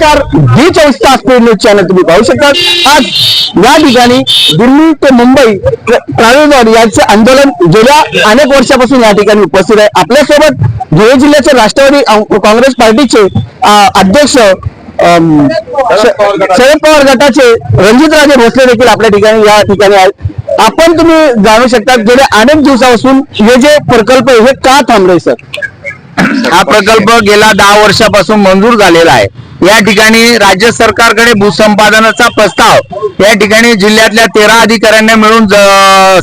नमस्कार. जी चोवीस तास पेड न्यूज चॅनल तुम्ही पाहू शकता. आज या ठिकाणी दिल्ली ते मुंबई प्र- प्राणवाद यांचे आंदोलन गेल्या अनेक वर्षापासून या ठिकाणी उपस्थित आहे. आपल्यासोबत धुळे जिल्ह्याचे राष्ट्रवादी काँग्रेस पार्टीचे अध्यक्ष शरद पवार गटाचे रणजितराजे भोसले देखील आपल्या ठिकाणी या ठिकाणी आहेत. आपण तुम्ही जाणू शकता गेल्या अनेक दिवसापासून हे जे प्रकल्प आहे, हे का थांबले सर? हा प्रकल्प गेल्या दहा वर्षापासून मंजूर झालेला आहे. या ठिकाणी राज्य सरकारकडे भूसंपादनाचा प्रस्ताव या ठिकाणी जिल्ह्यातल्या तेरा अधिकाऱ्यांना मिळून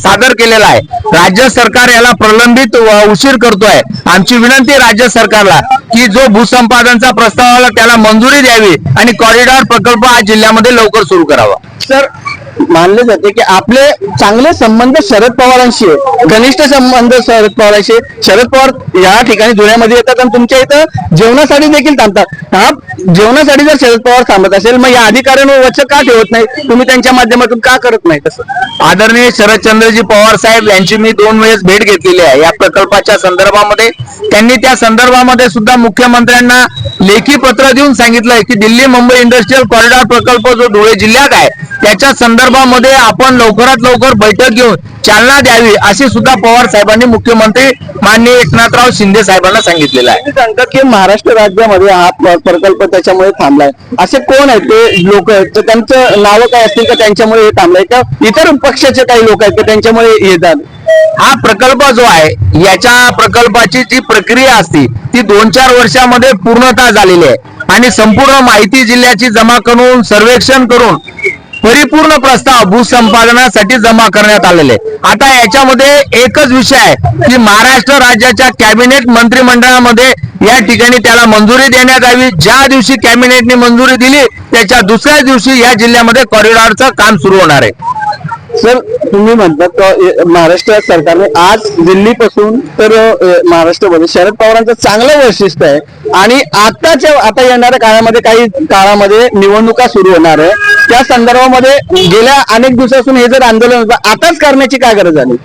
सादर केलेला आहे. राज्य सरकार याला प्रलंबित उशीर करतोय. आमची विनंती राज्य सरकारला की जो भूसंपादनचा प्रस्ताव आला त्याला मंजुरी द्यावी आणि कॉरिडॉर प्रकल्प हा जिल्ह्यामध्ये लवकर सुरू करावा. सर मानले जाते की आपले चांगले संबंध शरद पवारांशी आहे घनिष्ठ संबंध शरद पवारांशी शरद पवार या ठिकाणी धुळ्यामध्ये येतात आणि तुमच्या इथं जेवणासाठी देखील थांबतात. हा जेवणासाठी जर शरद पवार थांबत असेल मग या अधिकाऱ्यांवर वच का ठेवत नाही तुम्ही त्यांच्या माध्यमातून का करत नाही तसं आदरणीय शरदचंद्रजी पवार साहेब यांची मी दोन वेळेस भेट घेतलेली आहे. या प्रकल्पाच्या संदर्भामध्ये त्यांनी त्या संदर्भामध्ये सुद्धा मुख्यमंत्र्यांना लेखी पत्र देऊन सांगितलंय की दिल्ली मुंबई इंडस्ट्रीयल कॉरिडॉर प्रकल्प जो धुळे जिल्ह्यात आहे त्याच्या संदर्भामध्ये आपण लवकरात लवकर बैठक घेऊन चालना द्यावी अशी सुद्धा पवार साहेबांनी मुख्यमंत्री माननीय एकनाथराव शिंदे साहेबांना सांगितलेलं आहे. ते सांगतात की महाराष्ट्र राज्यामध्ये हा प्रकल्प त्याच्यामुळे थांबलाय. असे कोण आहेत ते लोक आहेत? तर त्यांचं नावं काय असतील का त्यांच्यामुळे हे थांबलंय का? इतर पक्षाचे काही लोक आहेत का त्यांच्यामुळे येतात हा प्रकल्प जो आहे याच्या प्रकल्पाची जी प्रक्रिया असते ती दोन चार वर्षामध्ये पूर्णता झालेली आहे. आणि संपूर्ण माहिती जिल्ह्याची जमा करून सर्वेक्षण करून परिपूर्ण प्रस्ताव भूसंपादनासाठी जमा करण्यात आलेले. आता याच्यामध्ये एकच विषय आहे की महाराष्ट्र राज्याच्या कॅबिनेट मंत्रिमंडळामध्ये या ठिकाणी त्याला मंजुरी देण्यात यावी. ज्या दिवशी कॅबिनेटने मंजुरी दिली त्याच्या दुसऱ्या दिवशी या जिल्ह्यामध्ये कॉरिडॉरचं काम सुरू होणार आहे. सर तुम्ही म्हणतात महाराष्ट्र सरकारने आज दिल्लीपासून तर महाराष्ट्रमध्ये महाराष्ट्रामध्ये शरद पवारांचं चांगलं वैशिष्ट्य आहे. आणि आताच्या आता येणाऱ्या काळामध्ये काही काळामध्ये निवडणुका सुरू होणार आहे. त्या संदर्भामध्ये गेल्या अनेक दिवसापासून हे जर आंदोलन होतं आताच करण्याची काय गरज आली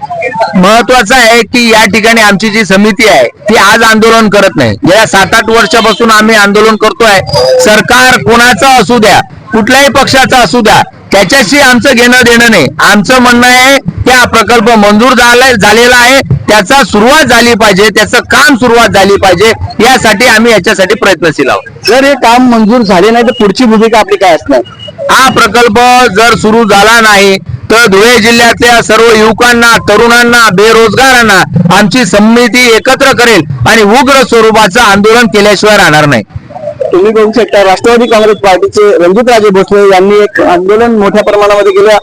महत्वाचं आहे की या ठिकाणी आमची जी समिती आहे ती आज आंदोलन करत नाही. गेल्या सात आठ वर्षापासून आम्ही आंदोलन करतोय. सरकार कोणाचं असू द्या कुठल्याही पक्षाचा असू द्या त्याच्याशी आमचं घेणं देणं नाही. आमचं म्हणणं आहे की हा प्रकल्प मंजूर झाला झालेला आहे त्याचा सुरुवात झाली पाहिजे त्याचं काम सुरुवात झाली पाहिजे यासाठी आम्ही याच्यासाठी प्रयत्नशील आहोत. जर हे काम मंजूर झाले नाही तर पुढची भूमिका आपली काय असणार? हा प्रकल्प जर सुरू झाला नाही तर धुळे जिल्ह्यातल्या सर्व युवकांना तरुणांना बेरोजगारांना आमची समिती एकत्र करेल आणि उग्र स्वरूपाचं आंदोलन केल्याशिवाय राहणार नाही. तुम्ही बघू शकता राष्ट्रवादी काँग्रेस पार्टीचे रणजितराजे भोसले यांनी एक आंदोलन मोठ्या प्रमाणामध्ये गेल्या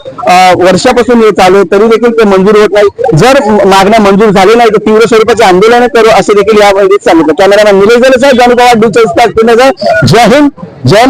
वर्षापासून हे चालू तरी देखील ते मंजूर होत नाही. जर मागण्या मंजूर झाले नाही तर तीव्र स्वरूपाचे आंदोलन करू असे देखील या सांगितलं. कॅमेरामॅन निलेश जले जय हिंद जय